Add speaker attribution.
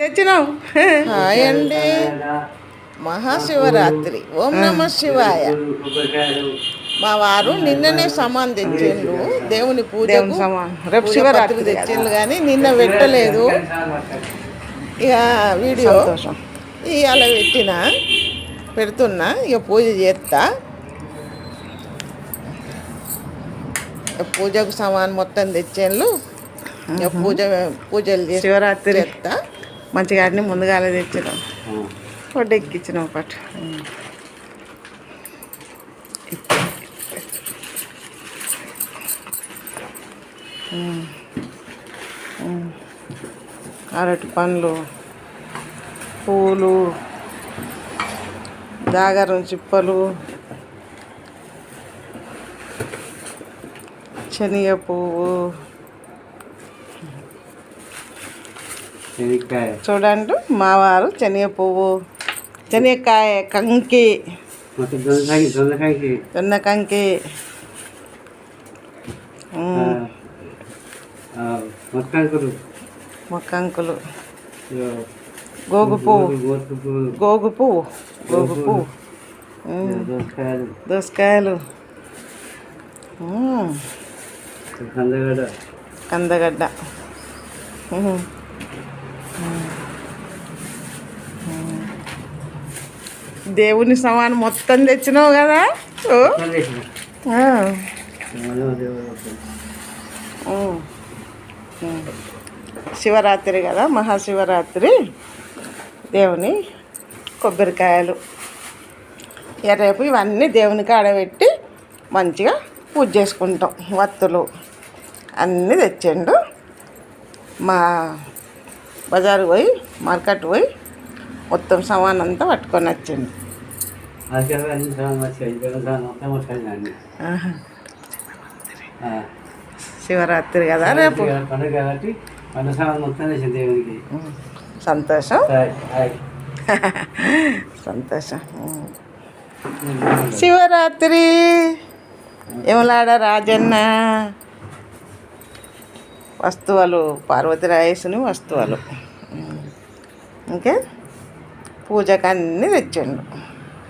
Speaker 1: తెచ్చినావు?
Speaker 2: హాయ్ అండి. మహాశివరాత్రి. ఓం నమ శివాయ. మా వారు నిన్ననే సమాన్ తెచ్చిండ్రు. దేవుని పూజ
Speaker 1: దేవుని సమాన్. రేపు శివరాత్రి.
Speaker 2: తెచ్చిండ్రు కానీ నిన్న పెట్టలేదు. ఇక వీడియో ఇవాళ పెట్టిన పెడుతున్నా. ఇక పూజ చేస్తా. పూజకు సామాన్ మొత్తం తెచ్చేళ్ళు ఇక పూజ పూజలు
Speaker 1: శివరాత్రి.
Speaker 2: చేస్తా.
Speaker 1: మంచిగా అన్ని ముందుగానే తెచ్చినావు పొడ్డు ఎక్కించినావు పట్టు అరటి పండ్లు పూలు జాగరం చిప్పలు శనగ పువ్వు చూడండి మా వారు శనగ పువ్వు శనగకాయ కంకి. జొన్న కంకి మొక్కంకులు. గోగు పువ్వు. గోగు పువ్వు. గోగు పువ్వు
Speaker 3: దోసకాయలు. కందగడ్డ.
Speaker 1: కందగడ్డ. దేవుని సమానం మొత్తం తెచ్చినావు కదా. శివరాత్రి కదా మహాశివరాత్రి. దేవుని కొబ్బరికాయలు. ఇక రేపు ఇవన్నీ దేవునికి ఆడబెట్టి మంచిగా పూజ చేసుకుంటాం. వత్తులు అన్నీ తెచ్చిండు. మా బజారు పోయి మార్కెట్ పోయి మొత్తం సామాన్ అంతా పట్టుకొని వచ్చిండు. శివరాత్రి కదా రేపు.
Speaker 3: పండుగ పండుగ
Speaker 1: సంతోషం? సంతోషం. శివరాత్రి. ఏమలాడ రాజన్న. వస్తువులు పార్వతీరాయేసుని వస్తువులు. ఇంకే? పూజకు అన్నీ తెచ్చిండు.